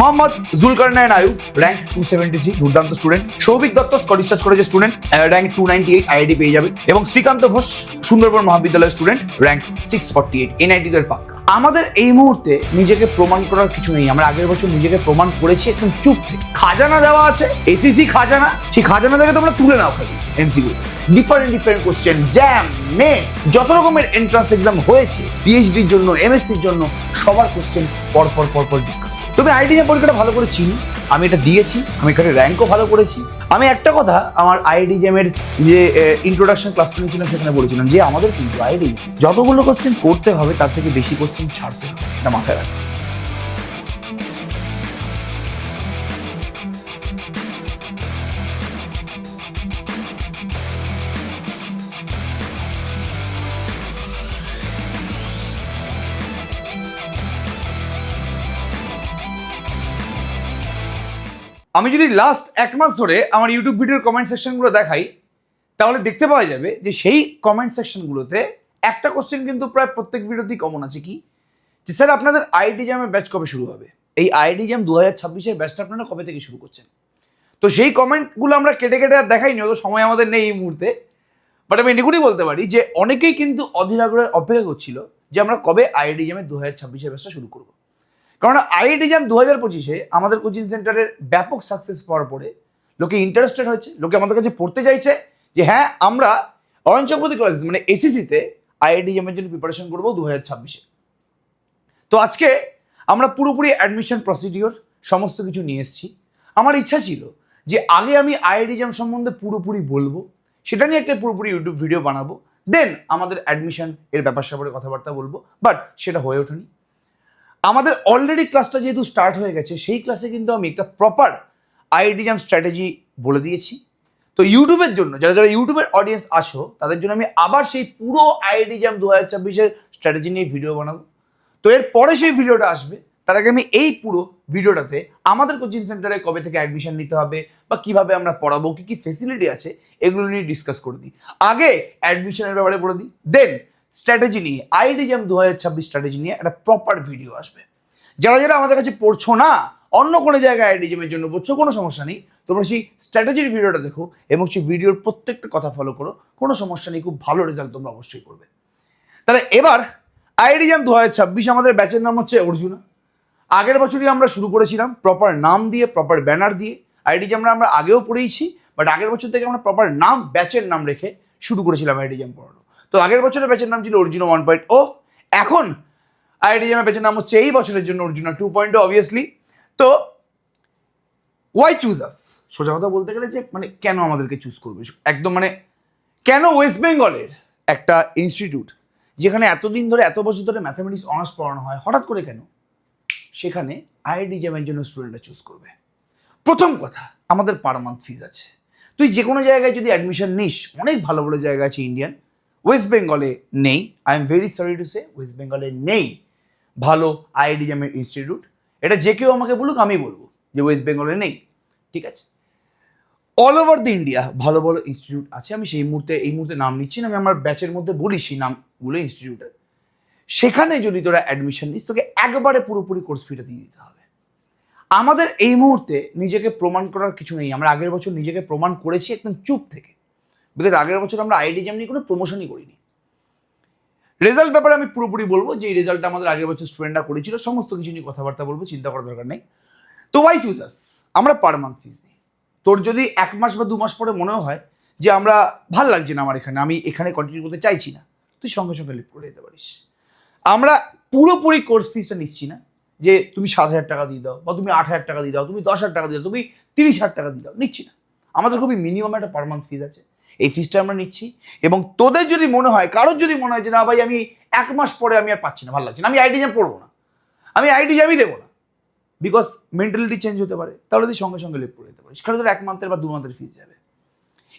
Mohammad Zulkar Ayub rank two seventy three দুর্দান্ত student Souvik Dutta Scottish কলেজের student rank two ninety eight IIT পেয়ে যাবে। এবং শ্রীকান্ত ঘোষ, সুন্দরবন মহাবিদ্যালয়ের student rank six forty eight NIT দের পাক্কা। আমাদের এই মুহূর্তে নিজেকে প্রমাণ করার কিছু নেই। আমরা আগের বছর নিজেকে প্রমাণ করেছি, একদম চুপ খাজানা দেওয়া আছে এসিসি খাজানা। সেই খাজানা থেকে তোমরা তুলে নাও খালি MCQ different different question JAM মে যত রকমের এন্ট্রান্স এক্সাম হয়েছে পিএইচডির জন্য এমএসসির জন্য, সবার কোশ্চেন পর পর পর পর ডিসকাস তবে আইডিএম পরীক্ষাটা ভালো করে চিনি, আমি এটা দিয়েছি, আমি এখানে র্যাঙ্কও ভালো করেছি। আমি একটা কথা, আমার আইডিজেমের যে ইন্ট্রোডাকশন ক্লাস নিয়েছিলাম সেখানে বলেছিলাম যে, আমাদের কিন্তু আইডি যতগুলো কোশ্চেন করতে হবে, তার থেকে বেশি কোশ্চেন ছাড়তে হবে, এটা মাথায় রাখবে আমি যদি লাস্ট এক মাস ধরে আমার ইউটিউব ভিডিওর কমেন্ট সেকশনগুলো দেখাই, তাহলে দেখতে পাওয়া যাবে যে সেই কমেন্ট সেকশনগুলোতে একটা কোশ্চেন কিন্তু প্রায় প্রত্যেক ভিডিওতেই কমন আছে কি? যে স্যার আপনাদের আইডি জ্যামের ব্যাচ কবে শুরু হবে? এই আইডি জ্যাম দু হাজার ছাব্বিশের ব্যাচটা আপনারা কবে থেকে শুরু করছেন? তো সেই কমেন্টগুলো আমরা কেটে কেটে আর দেখাইনি, অত সময় আমাদের নেই এই মুহূর্তে। বাট আমি এটুকুনি বলতে পারি যে অনেকেই কিন্তু অধীর আগ্রহে অপেক্ষা করছিল যে আমরা কবে আইডি জ্যামের দু হাজার ছাব্বিশের ব্যাচটা শুরু করব। কারণ আইআইটি জ্যাম দু হাজার পঁচিশে আমাদের কোচিং সেন্টারের ব্যাপক সাকসেস পাওয়ার পরে লোকে ইন্টারেস্টেড হয়েছে, লোকে আমাদের কাছে পড়তে চাইছে যে হ্যাঁ আমরা অরণ কলেজ মানে এসিসিতে আইআইটি জ্যামের জন্য প্রিপারেশন করব দু হাজার ছাব্বিশে। তো আজকে আমরা পুরোপুরি অ্যাডমিশন প্রসিডিওর সমস্ত কিছু নিয়ে এসেছি। আমার ইচ্ছা ছিল যে আগে আমি আইআইটি জ্যাম সম্বন্ধে পুরোপুরি বলব, সেটা নিয়ে একটা পুরোপুরি ইউটিউব ভিডিও বানাবো দেন আমাদের অ্যাডমিশন এর ব্যাপার স্যাপারে কথাবার্তা বলব বাট সেটা হয়ে ওঠেনি। আমাদের অলরেডি ক্লাসটা যেহেতু স্টার্ট হয়ে গেছে, সেই ক্লাসে কিন্তু আমি একটা প্রপার আইডিজাম স্ট্র্যাটেজি বলে দিয়েছি। তো ইউটিউবের জন্য, যারা যারা ইউটিউবের অডিয়েন্স আসো তাদের জন্য আমি আবার সেই পুরো আইডিজাম দু হাজার চব্বিশের স্ট্র্যাটেজি নিয়ে ভিডিও বানাবো। তো এর পরে সেই ভিডিওটা আসবে, তার আগে আমি এই পুরো ভিডিওটাতে আমাদের কোচিং সেন্টারে কবে থেকে অ্যাডমিশন নিতে হবে, বা কীভাবে আমরা পড়াবো, কি কি ফেসিলিটি আছে, এগুলো নিয়ে ডিসকাস করে দিই। আগে অ্যাডমিশনের ব্যাপারে বলে দিই দেন স্ট্র্যাটেজি নিয়ে আইডিজাম দু হাজার ছাব্বিশ স্ট্র্যাটেজি নিয়ে একটা প্রপার ভিডিও আসবে। যারা যারা আমাদের কাছে পড়ছো না, অন্য কোনো জায়গায় আইডিজামের জন্য পড়ছো, কোনো সমস্যা নেই, তোমরা সেই স্ট্র্যাটেজির ভিডিওটা দেখো এবং সেই ভিডিওর প্রত্যেকটা কথা ফলো করো, কোনো সমস্যা নেই, খুব ভালো রেজাল্ট তোমরা অবশ্যই করবে। তাহলে এবার আইডিজাম দু হাজার ছাব্বিশ আমাদের ব্যাচের নাম হচ্ছে অর্জুনা। আগের বছরই আমরা শুরু করেছিলাম প্রপার নাম দিয়ে প্রপার ব্যানার দিয়ে। আইডিজাম আমরা আগেও পড়েইছি বাট আগের বছর থেকে আমরা প্রপার নাম ব্যাচের নাম রেখে শুরু করেছিলাম আইডিজাম পড়ানো। তো আগের বছরের ব্যাচের নাম ছিল অর্জুনা ওয়ান পয়েন্ট ও এখন আইডিএমের ব্যাচের নাম হচ্ছে এই বছরের জন্য অর্জুনা টু পয়েন্ট অবভিয়াসলি তো ওয়াই চুজ আস সোজা কথা বলতে গেলে যে মানে কেন আমাদেরকে চুজ করবে? একদম মানে কেন ওয়েস্ট বেঙ্গলের একটা ইনস্টিটিউট যেখানে এতদিন ধরে, এত বছর ধরে ম্যাথামেটিক্স অনার্স পড়ানো হয়, হঠাৎ করে কেন? সেখানে আইআইটি জ্যামের জন্য স্টুডেন্টরা চুজ করবে। প্রথম কথা, আমাদের পার মান্থ ফিজ আছে। তুই যে কোনো জায়গায় যদি অ্যাডমিশন নিস, অনেক ভালো ভালো জায়গা আছে ইন্ডিয়ান ওয়েস্ট বেঙ্গলে নেই। I am very sorry to say West বেঙ্গলে নেই ভালো জ্যামের ইনস্টিটিউট এটা যে কেউ আমাকে বলুক, আমি বলব যে ওয়েস্ট বেঙ্গলে নেই। ঠিক আছে? অল ওভার দি ইন্ডিয়া ভালো ভালো ইনস্টিটিউট আছে। আমি সেই মুহূর্তে, এই মুহূর্তে নাম নিচ্ছি না। আমি আমার ব্যাচের মধ্যে বলি সেই নামগুলো ইনস্টিটিউটের সেখানে যদি তোরা অ্যাডমিশন নিস, তোকে একবারে পুরোপুরি কোর্স ফিটা দিয়ে দিতে হবে। আমাদের এই মুহূর্তে নিজেকে প্রমাণ করার কিছু নেই। আমরা আগের বছর নিজেকে প্রমাণ করেছি একদম চুপ থেকে। বিকজ আগের বছর আমরা আইডি জ্যাম নিয়ে কোনো প্রমোশনই করিনি। রেজাল্ট ব্যাপারে আমি পুরোপুরি বলব যে, এই রেজাল্টটা আমাদের আগের বছর স্টুডেন্টরা করেছিল, সমস্ত কিছু নিয়ে কথাবার্তা বলব, চিন্তা করার দরকার নেই। তো ওয়াই চুজার্স আমরা পার মান্থ ফিজ নিই। তোর যদি এক মাস বা দু মাস পরে মনেও হয় যে, আমরা ভালো লাগছে না আমার এখানে, আমি এখানে কন্টিনিউ করতে চাইছি না, তুই সঙ্গে সঙ্গে লিভ করে দিতে পারিস। আমরা পুরোপুরি কোর্স ফিসটা নিচ্ছি না যে, তুমি সাত হাজার টাকা দিয়ে দাও বা তুমি আট হাজার টাকা দিয়ে দাও, তুমি দশ হাজার টাকা দিয়ে দাও, তুমি তিরিশ হাজার টাকা দিয়ে দাও, নিচ্ছি না। আমাদের খুবই মিনিমাম একটা পার মান্থ ফিজ আছে। এই ফিজটা আমরা নিচ্ছি। এবং তোদের যদি মনে হয়, কারোর যদি মনে হয় যে, না ভাই, আমি এক মাস পরে আমি আর পাচ্ছি না, ভালো লাগছে না, আমি আইডি জ্যাম পড়ব না, আমি আইডি জ্যামই দেবো না। বিকজ মেন্টালিটি চেঞ্জ হতে পারে, তাহলে তুই সঙ্গে সঙ্গে লিভ করে দিতে পারিস। কারণ তোর এক মান্থের বা দু মান্থের ফিজ যাবে।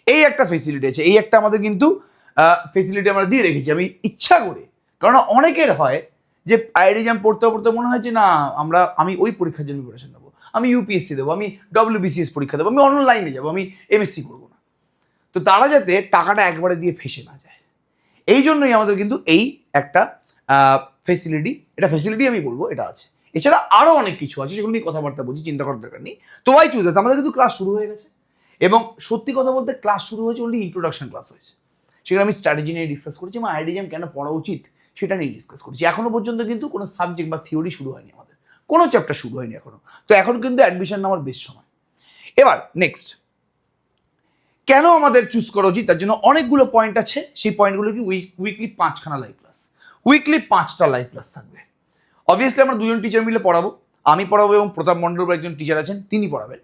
এই একটা ফেসিলিটি আছে, এই একটা আমাদের কিন্তু ফেসিলিটি আমরা দিয়ে রেখেছি। আমি ইচ্ছা করে কারণ অনেকের হয় যে আইডি জ্যাম পড়তে পড়তে মনে হয় যে, না, আমরা, আমি ওই পরীক্ষার জন্য প্রিপারেশন নেব। আমি ইউপিএসসি দেবো, আমি ডব্লিউবিসিএস পরীক্ষা দেবো, আমি অনলাইনে যাব, আমি এমএসসি করব। তো তারা যাতে টাকাটা একবারে দিয়ে ফেসে না যায়। এই জন্যই আমাদের কিন্তু এই একটা ফেসিলিটি এটা ফেসিলিটি আমি বলব, এটা আছে। এছাড়া আরও অনেক কিছু আছে, সেগুলো নিয়ে কথাবার্তা বলছি, চিন্তা করার দরকার নেই। তো ওয়াই চুজ আছে আমাদের কিন্তু ক্লাস শুরু হয়ে গেছে। এবং সত্যি কথা বলতে ক্লাস শুরু হয়েছে অনলি ইন্ট্রোডাকশন ক্লাস হয়েছে। সেখানে আমি স্ট্র্যাটেজি নিয়ে ডিসকাস করেছি এবং আইডিজাম কেন পড়া উচিত সেটা নিয়ে ডিসকাস করেছি। এখনও পর্যন্ত কিন্তু কোনো সাবজেক্ট বা থিওরি শুরু হয়নি আমাদের। কোনো চ্যাপ্টার শুরু হয়নি এখনও তো এখন কিন্তু অ্যাডমিশন নেওয়ার বেশ সময়। এবার নেক্সট কেন আমাদের চুজ করা উচিত তার জন্য অনেকগুলো পয়েন্ট আছে। সেই পয়েন্টগুলো কি উইক উইকলি পাঁচখানা লাইভ ক্লাস উইকলি পাঁচটা লাইভ ক্লাস থাকবে। অবভিয়াসলি আমরা দুজন টিচার মিলে পড়াবো। আমি পড়াবো এবং প্রতাপ মণ্ডল একজন টিচার আছেন, তিনি পড়াবেন।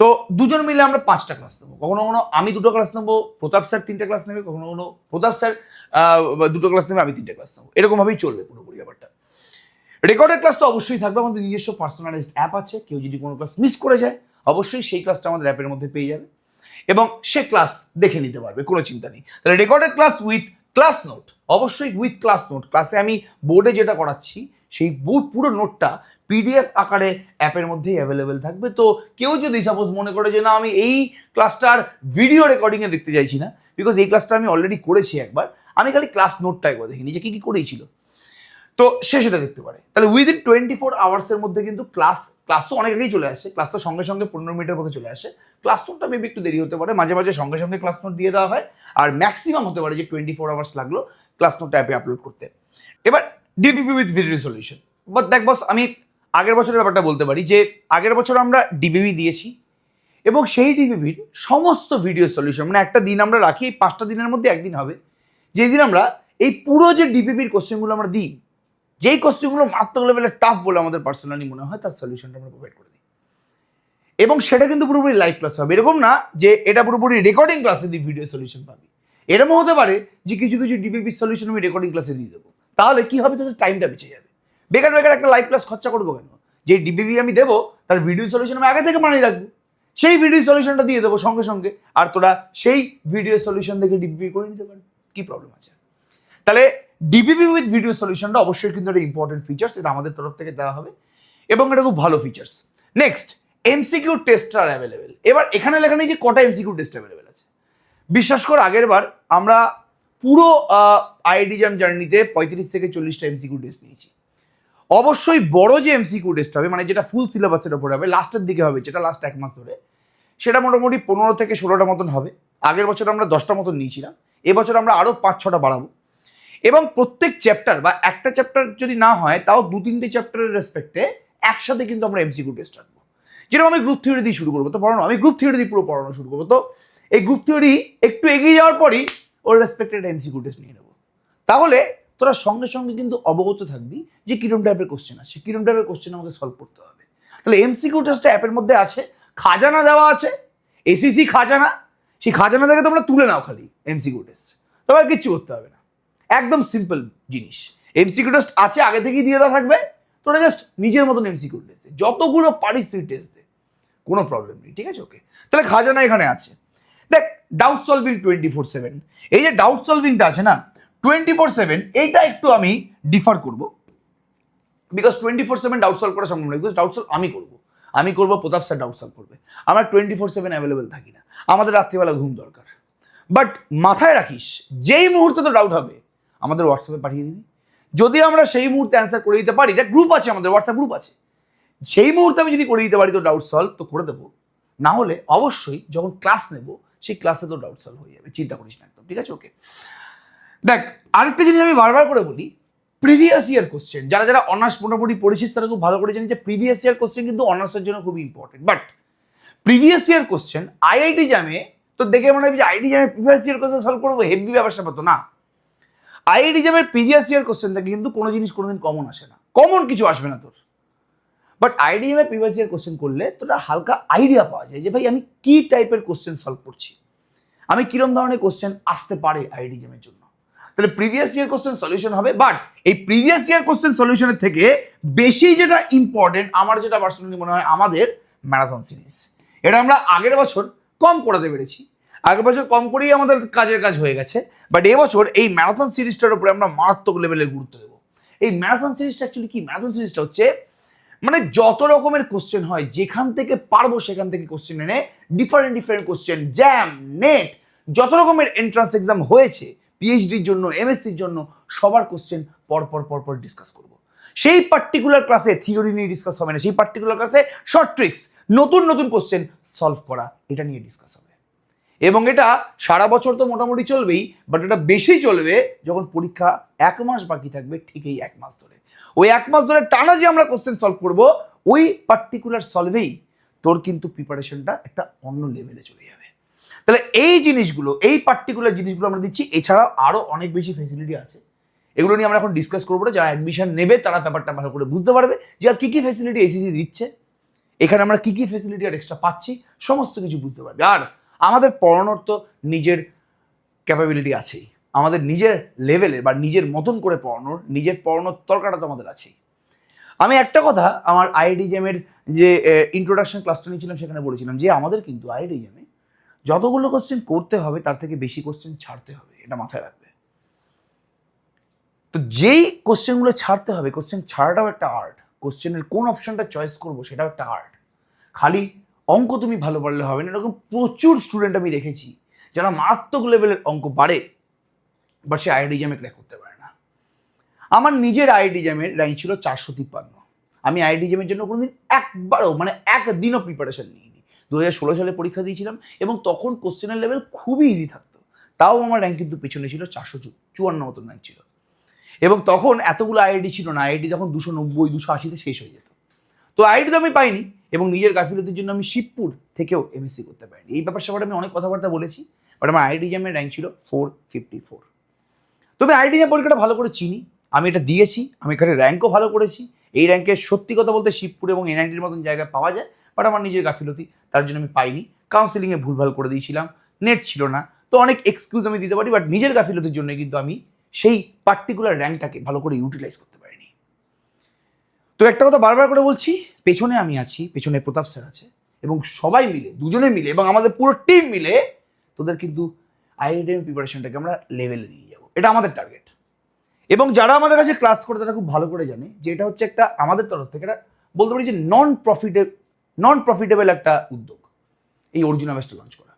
তো দুজন মিলে আমরা পাঁচটা ক্লাস নেব। কখনো কখনো আমি দুটো ক্লাস নেব, প্রতাপ স্যার তিনটে ক্লাস নেবে, কখনো কখনো প্রতাপ স্যার দুটো ক্লাস নেবে, আমি তিনটে ক্লাস নেব। এরকমভাবেই চলবে পুরোপুরি ব্যাপারটা। রেকর্ডের ক্লাস তো অবশ্যই থাকবে, আমাদের নিজস্ব পার্সোনালাইজড অ্যাপ আছে। কেউ যদি কোনো ক্লাস মিস করে যায়, অবশ্যই সেই ক্লাসটা আমাদের অ্যাপের মধ্যে পেয়ে যাবে। এবং সে ক্লাস দেখে নিতে পারবে, কোনো চিন্তা নেই। তাহলে recorded class with class note অবশ্যই উইথ ক্লাস নোট ক্লাসে আমি বোর্ডে যেটা করাচ্ছি, সেই বোর্ড পুরো নোটটা পিডিএফ আকারে অ্যাপের মধ্যেই অ্যাভেলেবেল থাকবে। তো কেউ যদি সাপোজ মনে করে যে, না, আমি এই ক্লাসটার ভিডিও রেকর্ডিংয়ে দেখতে চাইছি না বিকজ এই ক্লাসটা আমি অলরেডি করেছি একবার, আমি খালি ক্লাস নোটটা একবার দেখিনি যে কী কী করেছিল তো সে সেটা দেখতে পারে। তাহলে উইদিন টোয়েন্টি ফোর আওয়ার্সের মধ্যে কিন্তু ক্লাস ক্লাস তো অনেক চলে আসে। ক্লাস তো সঙ্গে সঙ্গে পনেরো মিনিটের মধ্যে চলে আসে। ক্লাস নোটটা মেবি একটু দেরি হতে পারে। মাঝে মাঝে সঙ্গে সঙ্গে ক্লাস নোট দিয়ে দেওয়া হয়। আর ম্যাক্সিমাম হতে পারে যে টোয়েন্টি ফোর আওয়ার্স লাগল ক্লাস নোটটা অ্যাপে আপলোড করতে। এবার DPP with video solution but দেখ বস আমি আগের বছরের ব্যাপারটা বলতে পারি যে, আগের বছর আমরা ডিবিবি দিয়েছি এবং সেই ডিবিবির সমস্ত ভিডিও সলিউশন মানে একটা দিন আমরা রাখি, এই পাঁচটা দিনের মধ্যে একদিন হবে। যেই দিন আমরা এই পুরো যে ডিপিপির কোশ্চেনগুলো আমরা দিই যেই কোশ্চেনগুলো মারাত্মক লেভেলের টাফ বলে আমাদের পার্সোনালি মনে হয়, তার সলিউশনটা আমরা প্রোভাইড করে দিই। এবং সেটা কিন্তু পুরোপুরি লাইভ ক্লাস হবে। এরকম না যে এটা পুরোপুরি রেকর্ডিং ক্লাসে দিয়ে ভিডিও সলিউশন পাবি। এরকম হতে পারে যে কিছু কিছু ডিপিপি সলিউশন আমি রেকর্ডিং ক্লাসে দিয়ে দেবো। তাহলে কি হবে? তোদের টাইমটা বেঁচে যাবে। বেকার বেকার একটা লাইভ ক্লাস খরচা করব কেন? যে ডিপিপি আমি দেবো, তার ভিডিও সলিউশন আমি আগে থেকে বানিয়ে রাখব। সেই ভিডিও সলিউশনটা দিয়ে দেবো সঙ্গে সঙ্গে। আর তোরা সেই ভিডিও সলিউশন থেকে ডিপিপি করে নিতে পারবি। কি প্রবলেম আছে? তাহলে ডিপিপি উইথ ভিডিও সলিউশনটা অবশ্যই কিন্তু একটা ইম্পর্টেন্ট ফিচার্স এটা আমাদের তরফ থেকে দেওয়া হবে, এবং এটা খুব ভালো ফিচার্স নেক্সট এমসিকিউ টেস্ট আর অ্যাভেলেবেল এবার এখানে লেখা নেই যে কটা এমসিকিউ টেস্ট অ্যাভেলেবেল আছে। বিশ্বাস কর, আগের বার আমরা পুরো আইডিজাম জার্নিতে পঁয়ত্রিশ থেকে চল্লিশটা এমসিকিউ টেস্ট নিয়েছি। অবশ্যই বড় যে এমসিকিউ টেস্ট হবে মানে যেটা ফুল সিলেবাসের ওপর হবে লাস্টের দিকে হবে, যেটা লাস্ট এক মাস ধরে, সেটা মোটামুটি পনেরো থেকে ষোলোটা মতন হবে। আগের বছর আমরা দশটা মতন নিয়েছিলাম, এবছর আমরা আরও পাঁচ ছটা বাড়াবো। এবং প্রত্যেক চ্যাপ্টার বা একটা চ্যাপ্টার যদি না হয়, তাও দু তিনটে চ্যাপ্টারের রেসপেক্টে একসাথে কিন্তু আমরা এমসিকিউ টেস্ট রাখব। যেরকম আমি গ্রুপ থিওরি দিয়ে শুরু করব। তো পড়ানো, আমি গ্রুপ থিওরি দিয়ে পুরো পড়ানো শুরু করব। তো এই গ্রুপ থিওরি একটু এগিয়ে যাওয়ার পরই ওর রেসপেক্টেড এমসিকিউ টেস্ট নিয়ে নেব। তাহলে তোরা সঙ্গে সঙ্গে কিন্তু অবগত থাকবি যে কিরম টাইপের কোশ্চেন আছে। কিরম টাইপের কোশ্চেন আমাকে সলভ করতে হবে। তাহলে এমসিকিউ টেস্টটা অ্যাপের মধ্যে আছে। খাজানা দেওয়া আছে। এসিসি খাজানা। সেই খাজানা থেকে তোমরা তুলে নাও খালি এমসিকিউ টেস্ট তোমার কিচ্ছু করতে হবে না। একদম সিম্পল জিনিস। এমসিকিউ টেস্ট আছে, আগে থেকেই দিয়ে দেওয়া থাকবে। তোরা জাস্ট নিজের মতন এমসিকিউ টেস্ট যতগুলো পারিস তুই টেস্ট দে। কোনো প্রবলেম নেই, ঠিক আছে? ওকে তাহলে খাজানা এখানে আছে। দেখ doubt solving twenty four seven এই যে ডাউট সলভিংটা আছে না টোয়েন্টি ফোর সেভেন এইটা একটু আমি ডিফার করব। Because twenty four seven doubt solve করা সম্ভব নয়। বিকজ ডাউট সলভ আমি করব। আমি করব, প্রতাপ স্যার ডাউট সলভ করবে। আমরা টোয়েন্টি ফোর সেভেন অ্যাভেলেবেল থাকি না। আমাদের রাত্রিবেলা ঘুম দরকার। বাট মাথায় রাখিস, যেই মুহূর্তে তো ডাউট হবে আমাদের হোয়াটসঅ্যাপে পাঠিয়ে দিবি। যদি আমরা সেই মুহূর্তে অ্যান্সার করে দিতে পারি দেখ গ্রুপ আছে আমাদের হোয়াটসঅ্যাপ গ্রুপ আছে। সেই মুহূর্তে আমি যদি করে দিতে পারি তো ডাউট সলভ তো করে দেবো। না হলে অবশ্যই যখন ক্লাস নেব, সেই ক্লাসে তো ডাউট সলভ হয়ে যাবে, চিন্তা করিস না একদম, ঠিক আছে? ওকে দেখ, আরেকটা জিনিস আমি বারবার করে বলি প্রিভিয়াস ইয়ার কোশ্চেন যারা যারা অনার্স মোটামুটি পড়েছিস তারা খুব ভালো করে জানি যে প্রিভিয়াস ইয়ার কোশ্চেন কিন্তু অনার্সের জন্য খুবই important but previous year question IIT জামে তো দেখে মনে হয় যে আইআইটি জামে প্রিভিয়াস ইয়ার কোশ্চেন সলভ করব হেভি ব্যাপার স্যাপার তো না। আইআইটি জামের প্রিভিয়াস ইয়ার কোশ্চেন থেকে কিন্তু কোনো জিনিস কোনোদিন কমন আসে না। কমন কিছু আসবে না তোর। বাট আইডিএমের প্রিভিয়াস ইয়ার কোশ্চেন করলে তোরা হালকা আইডিয়া পাওয়া যায় যে, ভাই, আমি কি টাইপের কোশ্চেন সলভ করছি? আমি কিরম ধরনের কোশ্চেন আসতে পারে আইডিএমের জন্য? তাহলে প্রিভিয়াস ইয়ার কোশ্চেন সলিউশন হবে বাট এই প্রিভিয়াস ইয়ার কোশ্চেন সলিউশনের থেকে বেশি যেটা ইম্পর্টেন্ট আমার যেটা পার্সোনালি মনে হয় আমাদের ম্যারাথন সিরিজ এটা আমরা আগের বছর কম করাতে পেরেছি। আগের বছর কম করেই আমাদের কাজের কাজ হয়ে গেছে বাট এবছর এই ম্যারাথন সিরিজটার উপরে আমরা মারাত্মক লেভেলের গুরুত্ব দেবো। এই ম্যারাথন সিরিজটা অ্যাকচুয়ালি কি? ম্যারাথন সিরিজটা হচ্ছে মানে যত রকমের কোশ্চেন হয়, যেখান থেকে পারব সেখান থেকে কোশ্চেন এনে different different question JAM NET যত রকমের এন্ট্রান্স এক্সাম হয়েছে পিএইচডির জন্য এমএসসির জন্য, সবার কোশ্চেন পর পর পর পর ডিসকাস করব। সেই পার্টিকুলার ক্লাসে থিওরি নিয়ে ডিসকাস হবে না, সেই পার্টিকুলার ক্লাসে শর্ট ট্রিক্স নতুন নতুন কোশ্চেন সলভ করা, এটা নিয়ে ডিসকাস হবে। এবং এটা সারা বছর তো মোটামুটি চলবেই বাট এটা বেশি চলবে যখন পরীক্ষা এক মাস বাকি থাকবে ঠিক এই এক মাস ধরে। ওই এক মাস ধরে টানা যে আমরা কোশ্চেন সলভ করব, ওই পার্টিকুলার সলভেই তোর কিন্তু প্রিপারেশনটা একটা অন্য লেভেলে চলে যাবে। তাহলে এই জিনিসগুলো, এই পার্টিকুলার জিনিসগুলো আমরা দিচ্ছি, এছাড়াও আরও অনেক বেশি ফেসিলিটি আছে। এগুলো নিয়ে আমরা এখন ডিসকাস করব যারা অ্যাডমিশন নেবে তারা ব্যাপারটা ভালো করে বুঝতে পারবে যে আর কী কী ফেসিলিটি এসিসি দিচ্ছে। এখানে আমরা কী কী ফেসিলিটি আর এক্সট্রা পাচ্ছি, সমস্ত কিছু বুঝতে পারবে। আর আমাদের পড়ানোর তো নিজের ক্যাপাবিলিটি আছেই। আমাদের নিজের লেভেলে বা নিজের মতন করে পড়ানোর, নিজের পড়ানোর তরকাটা তো আমাদের আছেই। আমি একটা কথা আমার আইডিজেমের যে ইন্ট্রোডাকশন ক্লাসটা নিয়েছিলাম সেখানে বলেছিলাম যে, আমাদের কিন্তু আইডিজেমে যতগুলো কোশ্চেন করতে হবে, তার থেকে বেশি কোশ্চেন ছাড়তে হবে, এটা মাথায় রাখবে। তো যেই কোশ্চেনগুলো ছাড়তে হবে কোশ্চেন ছাড়াটাও একটা আর্ট কোশ্চেনের কোন অপশনটা চয়েস করব, সেটাও একটা আর্ট খালি অঙ্ক তুমি ভালো পারলে হবে না। এরকম প্রচুর স্টুডেন্ট আমি দেখেছি, যারা মারাত্মক লেভেলের অঙ্ক পারে বাট সে আইআইটি জ্যামে ক্র্যাক করতে পারে না। আমার নিজের আইআইটি জ্যামের র্যাঙ্ক ছিল চারশো তিপ্পান্ন। আমি আইআইটি জ্যামের জন্য কোনোদিন একবারও মানে একদিনও প্রিপারেশন নিইনি। দু হাজার ষোলো সালে পরীক্ষা দিয়েছিলাম, এবং তখন কোশ্চেনের লেভেল খুবই ইজি থাকতো। তাও আমার র্যাঙ্ক কিন্তু পেছনে ছিল চারশো চুয়ান্ন মতন র্যাঙ্ক ছিল। এবং তখন এতগুলো আইআইডি ছিল না আইআইডি তখন দুশো নব্বই, দুশো আশিতে শেষ হয়ে যেত। তো আইআইডি তো আমি পাইনি এবং নিজের গাফিলতির জন্য আমি শিবপুর থেকেও এমএসসি করতে পারিনি। এই ব্যাপার স্যাপারে আমি অনেক কথাবার্তা বলেছি বাট আমার আইডি জ্যামের র্যাঙ্ক ছিল ফোর ফিফটি ফোর তবে আইডি জ্যাম পরীক্ষাটা ভালো করে চিনি, আমি এটা দিয়েছি, আমি এখানে র্যাঙ্কও ভালো করেছি। এই র্যাঙ্কে সত্যি কথা বলতে শিবপুর এবং এনআইটির মতন জায়গায় পাওয়া যায় বাট আমার নিজের গাফিলতি, তার জন্য আমি পাইনি। কাউন্সিলিংয়ে ভুলভাল করে দিয়েছিলাম নেট ছিল না। তো অনেক এক্সকিউজ আমি দিতে পারি বাট নিজের গাফিলতির জন্য কিন্তু আমি সেই পার্টিকুলার র্যাঙ্কটাকে ভালো করে ইউটিলাইজ করতে পারিনি তো একটা কথা বারবার করে বলছি, পেছনে আমি আছি, পেছনে প্রতাপ স্যার আছে এবং সবাই মিলে, দুজনে মিলে এবং আমাদের পুরো টিম মিলে তোদের কিন্তু আইআইটিএম প্রিপারেশনটাকে আমরা লেভেলে নিয়ে যাব। এটা আমাদের টার্গেট এবং যারা আমাদের কাছে ক্লাস করে তারা খুব ভালো করে জানে যে এটা হচ্ছে একটা আমাদের তরফ থেকে এটা বলতে পারি যে নন প্রফিটে নন প্রফিটেবল একটা উদ্যোগ, এই অর্জুন ব্যাসটা লঞ্চ করা।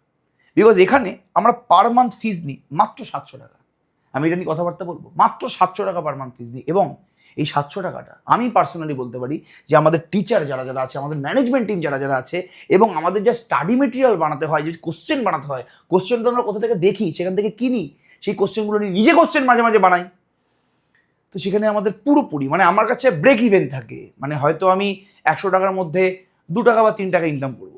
বিকজ এখানে আমরা পার মান্থ ফিজ নিই মাত্র সাতশো টাকা। আমি এটা নিয়ে কথাবার্তা বলব, মাত্র সাতশো টাকা পার মান্থ ফিজ নিই এবং এই সাতশো টাকাটা। আমি পার্সোনালি বলতে পারি যে আমাদের টিচার যারা যারা আছে, আমাদের ম্যানেজমেন্ট টিম যারা যারা আছে এবং আমাদের যা স্টাডি মেটেরিয়াল বানাতে হয়, যে কোশ্চেন বানাতে হয় কোশ্চেন তো আমরা কোথা থেকে দেখি, সেখান থেকে কিনি, সেই কোশ্চেনগুলো নিয়ে নিজে কোশ্চেন মাঝে মাঝে বানাই। তো সেখানে আমাদের পুরোপুরি মানে আমার কাছে ব্রেক ইভেন থাকে। মানে হয়তো আমি একশো টাকার মধ্যে দু টাকা বা তিন টাকা ইনকাম করব।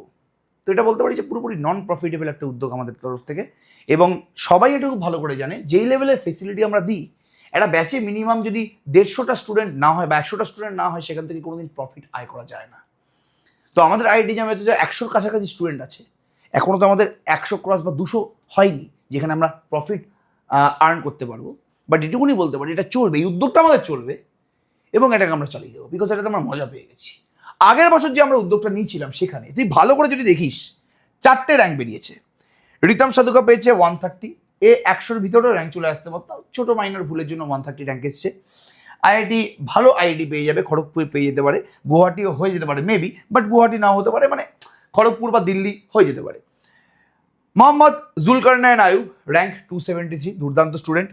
তো এটা বলতে পারি যে পুরোপুরি নন প্রফিটেবল একটা উদ্যোগ আমাদের তরফ থেকে এবং সবাই এটা খুব ভালো করে জানে, যেই লেভেলের ফেসিলিটি আমরা দিই একটা ব্যাচে মিনিমাম যদি দেড়শোটা স্টুডেন্ট না হয় বা একশোটা স্টুডেন্ট না হয়, সেখান থেকে কোনোদিন প্রফিট আয় করা যায় না। তো আমাদের আইডি জামে তো একশোর কাছাকাছি স্টুডেন্ট আছে এখনও তো আমাদের একশো ক্রস বা দুশো হয়নি, যেখানে আমরা প্রফিট আর্ন করতে পারব। বাট এটুকুনি বলতে পারি, এটা চলবে, এই উদ্যোগটা আমাদের চলবে এবং এটাকে আমরা চালিয়ে দেবো বিকজ এটাতে আমরা মজা পেয়ে গেছি। আগের বছর যে আমরা উদ্যোগটা নিয়েছিলাম সেখানে, তুই ভালো করে যদি দেখিস, চারটে র্যাঙ্ক বেরিয়েছে। রিতম সাধুকা পেয়েছে ওয়ান থার্টি এ একশোর ভিতরেও র্যাঙ্ক চলে আসতে পারতো। ছোটো মাইনর ভুলের জন্য ওয়ান থার্টি র্যাঙ্ক এসছে। আইআইটি ভালো আইআইটি পেয়ে যাবে, খড়গপুর পেয়ে যেতে পারে, গুয়াহাটিও হয়ে যেতে পারে মেবি বাট গুয়াহাটি নাও হতে পারে মানে খড়গপুর বা দিল্লি হয়ে যেতে পারে। Mohammad Zulkarnain Ayu rank two seventy three দুর্দান্ত student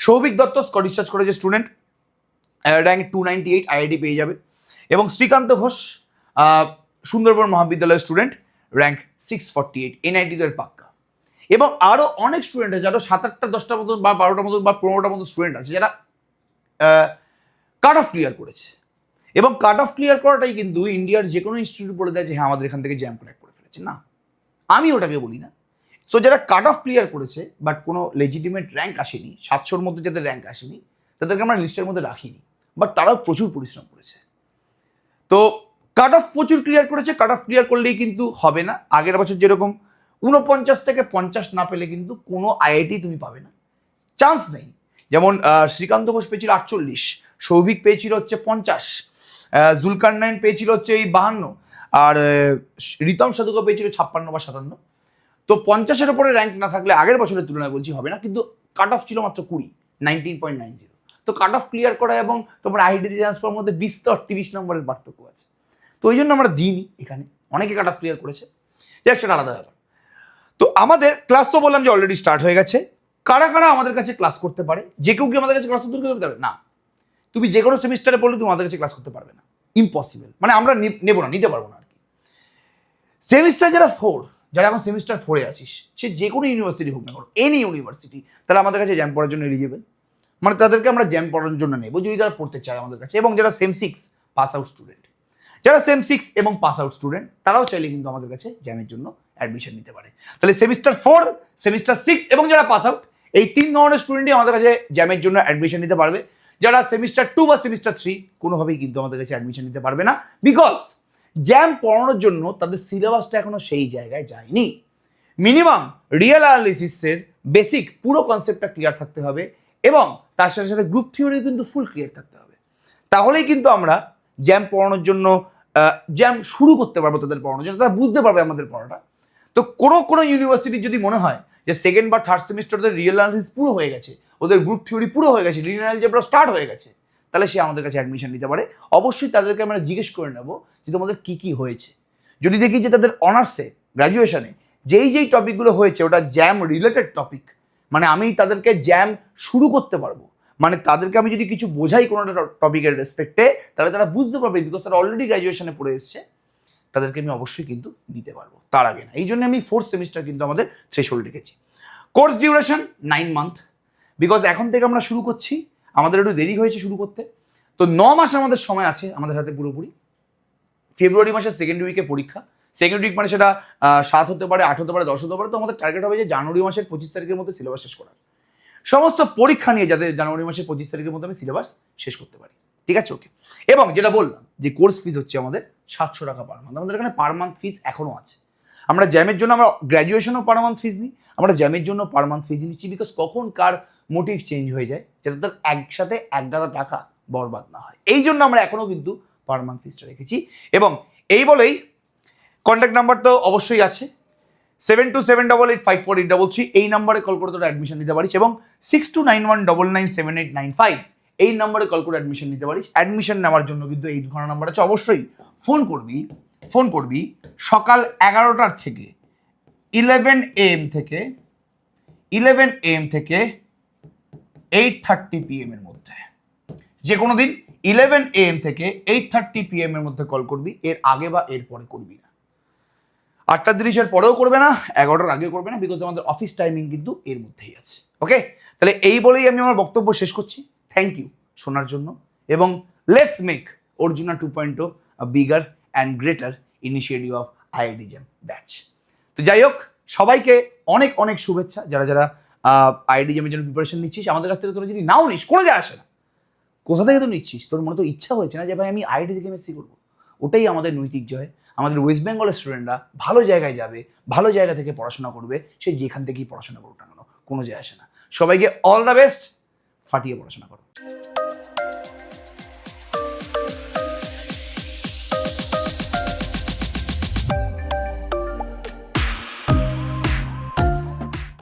Souvik Dutta Scottish church কলেজের student rank two ninety eight IIT পেয়ে যাবে। এবং শ্রীকান্ত ঘোষ সুন্দরবন মহাবিদ্যালয়ের student rank six forty eight এনআইটিদের পাক্কা। এবং আরও অনেক স্টুডেন্ট আছে, যারা সাত আটটা দশটা মতন বা বারোটার মতন বা পনেরোটা মতন স্টুডেন্ট আছে, যারা কাট অফ ক্লিয়ার করেছে। এবং কাট অফ ক্লিয়ার করাটাই কিন্তু ইন্ডিয়ার যে কোনো ইনস্টিটিউট বলে দেয় যে হ্যাঁ আমাদের এখান থেকে জ্যাম ক্র্যাক করে ফেলেছে। না, আমি ওটাকে বলি না। তো যারা কাট অফ ক্লিয়ার করেছে বাট কোনো লেজিটিমেট র্যাঙ্ক আসেনি, সাতশোর মধ্যে যাদের র্যাঙ্ক আসেনি, তাদেরকে আমরা লিস্টের মধ্যে রাখিনি বাট তারাও প্রচুর পরিশ্রম করেছে। তো কাট অফ প্রচুর ক্লিয়ার করেছে কাট অফ ক্লিয়ার করলেই কিন্তু হবে না। আগের বছর যেরকম উনপঞ্চাশ থেকে পঞ্চাশ না পেলে কিন্তু কোনো আইআইটি তুমি পাবে না। চান্স নেই। যেমন শ্রীকান্ত ঘোষ পেয়েছিল আটচল্লিশ, সৌভিক পেয়েছিল হচ্ছে পঞ্চাশ জুলকার নাইন পেয়েছিল হচ্ছে এই বাহান্ন, আর রিতম সাধুকা পেয়েছিল ছাপ্পান্ন বা সাতান্ন। তো পঞ্চাশের ওপরে র্যাঙ্ক না থাকলে আগের বছরের তুলনায় বলছি হবে না, কিন্তু কাট অফ ছিল মাত্র কুড়ি নাইনটিন পয়েন্ট নাইন জিরো তো কাট অফ ক্লিয়ার করা এবং তোমার আইডি ট্রান্সফার মধ্যে বিশ তো তিরিশ নম্বরের পার্থক্য আছে। তো ওই জন্য আমরা দিইনি এখানে। অনেকে কাট অফ ক্লিয়ার করেছে যাক একটা আলাদা ব্যাপার। তো আমাদের ক্লাস তো বললাম যে অলরেডি স্টার্ট হয়ে গেছে। কারা কারা আমাদের কাছে ক্লাস করতে পারে? যে কেউ কি আমাদের কাছে ক্লাস করতে পারে না। তুমি যে কোনো সেমিস্টারে পড়লে তুমি আমাদের কাছে ক্লাস করতে পারবে না। ইম্পসিবল মানে আমরা নেব না, নিতে পারব না আর কি। সেমিস্টার যারা ফোর যারা এখন সেমিস্টার ফোরে আছিস, সে যে কোনো ইউনিভার্সিটি হোক না এনি ইউনিভার্সিটি তারা আমাদের কাছে জ্যাম পড়ার জন্য এলিজিবল মানে তাদেরকে আমরা জ্যাম পড়ার জন্য নেব যদি তারা পড়তে চায় আমাদের কাছে। এবং যারা sem six pass out student যারা সেম সিক্স এবং পাস আউট স্টুডেন্ট তারাও চাইলে কিন্তু আমাদের কাছে জ্যামের জন্য অ্যাডমিশন নিতে পারে। তাহলে সেমিস্টার ফোর সেমিস্টার সিক্স এবং যারা পাস আউট এই তিন ধরনের স্টুডেন্টই আমাদের কাছে জ্যামের জন্য অ্যাডমিশন নিতে পারবে। যারা সেমিস্টার টু বা সেমিস্টার থ্রি কোনোভাবেই কিন্তু আমাদের কাছে অ্যাডমিশন নিতে পারবে না। বিকজ জ্যাম পড়ানোর জন্য তাদের সিলেবাসটা এখনও সেই জায়গায় যায়নি। মিনিমাম রিয়েল অ্যানালিসিসের বেসিক পুরো কনসেপ্টটা ক্লিয়ার থাকতে হবে এবং তার সাথে সাথে গ্রুপ থিওরি কিন্তু ফুল ক্লিয়ার থাকতে হবে। তাহলেই কিন্তু আমরা জ্যাম পড়ানোর জন্য জ্যাম শুরু করতে পারব তাদের পড়ানোর জন্য। তারা বুঝতে পারবে আমাদের পড়াটা। তো কোনো কোনো ইউনিভার্সিটি যদি মনে হয় যে সেকেন্ড বা থার্ড সেমিস্টার ওদের রিয়েল অ্যানালিসিস পুরো হয়ে গেছে, ওদের গ্রুপ থিওরি পুরো হয়ে গেছে লিনিয়ার অ্যালজেব্রা স্টার্ট হয়ে গেছে, তাহলে সে আমাদের কাছে অ্যাডমিশন নিতে পারে। অবশ্যই তাদেরকে আমরা জিজ্ঞেস করে নেব যে তোমাদের কী কী হয়েছে। যদি দেখি যে তাদের অনার্সে গ্র্যাজুয়েশনে যেই যেই টপিকগুলো হয়েছে, ওটা জ্যাম রিলেটেড টপিক মানে আমি তাদেরকে জ্যাম শুরু করতে পারব মানে তাদেরকে আমি যদি কিছু বোঝাই কোনো একটা টপিকের রেসপেক্টে তাহলে তারা বুঝতে পারবে বিকজ তারা অলরেডি গ্র্যাজুয়েশনে পড়ে এসছে। তাদেরকে আমি অবশ্যই কিন্তু নিতে পারব, তার আগে না। এই জন্য আমি ফোর্থ সেমিস্টার কিন্তু আমাদের থ্রেশোল্ড রেখেছি। Course duration nine month because এখন থেকে আমরা শুরু করছি, আমাদের একটু দেরি হয়েছে শুরু করতে। তো ন মাস আমাদের সময় আছে আমাদের হাতে পুরোপুরি। ফেব্রুয়ারি মাসের সেকেন্ড উইকে পরীক্ষা। সেকেন্ড উইক মানে সেটা সাত হতে পারে, আট হতে পারে, দশ হতে পারে, তো আমাদের টার্গেট হবে যে জানুয়ারি মাসের পঁচিশ তারিখের মধ্যে সিলেবাস শেষ করার। সমস্ত পরীক্ষা নিয়ে যাতে জানুয়ারি মাসের পঁচিশ তারিখের মধ্যে আমি সিলেবাস শেষ করতে পারি। ঠিক আছে ওকে এবং যেটা বললাম যে কোর্স ফিস হচ্ছে আমাদের সাতশো টাকা পার মান্থ আমাদের এখানে পার মান্থ ফিস এখনও আছে। আমরা জ্যামের জন্য আমরা গ্র্যাজুয়েশনও পার মান্থ ফিস নিই, আমরা জ্যামের জন্য পার মান্থ ফিস নিচ্ছি বিকজ কখন কার মোটিভ চেঞ্জ হয়ে যায় যাতে তার একসাথে এক গাদা টাকা বরবাদ না হয়। এই জন্য আমরা এখনও কিন্তু পার মান্থ ফিসটা রেখেছি। এবং এই বলেই কন্ট্যাক্ট নাম্বার তো অবশ্যই আছে। Seven two seven double eight five four eight double three এই নাম্বারে কল করে তোরা অ্যাডমিশন নিতে পারিস। এবং six two nine one double nine seven eight nine five এই নাম্বারে কল করে অ্যাডমিশন নিতে পারিস। অ্যাডমিশন নেওয়ার জন্য কিন্তু এই দুখানা নাম্বার আছে। অবশ্যই ফোন করবি ফোন করবি সকাল এগারোটার থেকে ইলেভেন এম থেকে ইলেভেন এম থেকে এইট থার্টি পিএম এর মধ্যে। যে কোনো দিন ইলেভেন এম থেকে এইট থার্টি পিএম এর মধ্যে কল করবি। এর আগে বা এর পরে করবি না। আটটা তিরিশের পরেও করবে না, এগারোটার আগেও করবে না বিকজ আমাদের অফিস টাইমিং কিন্তু এর মধ্যেই আছে। ওকে তাহলে এই বলেই আমি আমার বক্তব্য শেষ করছি। থ্যাংক ইউ শোনার জন্য। এবং let's make Arjuna two point o bigger and greater initiative of আইআইডিজেম batch তো যাই হোক, সবাইকে অনেক অনেক শুভেচ্ছা। যারা যারা আইআইডিজেমের জন্য প্রিপারেশন নিচ্ছিস, আমাদের কাছ থেকে তোরা যদি নাও নিস, কোনো যায় আসে না। কোথা থেকে তো নিচ্ছিস? তোর মনে তো ইচ্ছা হয়েছে না যে, ভাই, আমি আইআইটি থেকে এমএসসি করব। ওটাই আমাদের নৈতিক জয়। আমাদের ওয়েস্ট বেঙ্গলের স্টুডেন্টরা ভালো জায়গায় যাবে, ভালো জায়গা থেকে পড়াশোনা করবে, সে যেখান থেকেই পড়াশোনা করুক না কোনো যায় আসে না। সবাইকে অল দ্য বেস্ট ফাটিয়ে পড়াশোনা করো। Thank you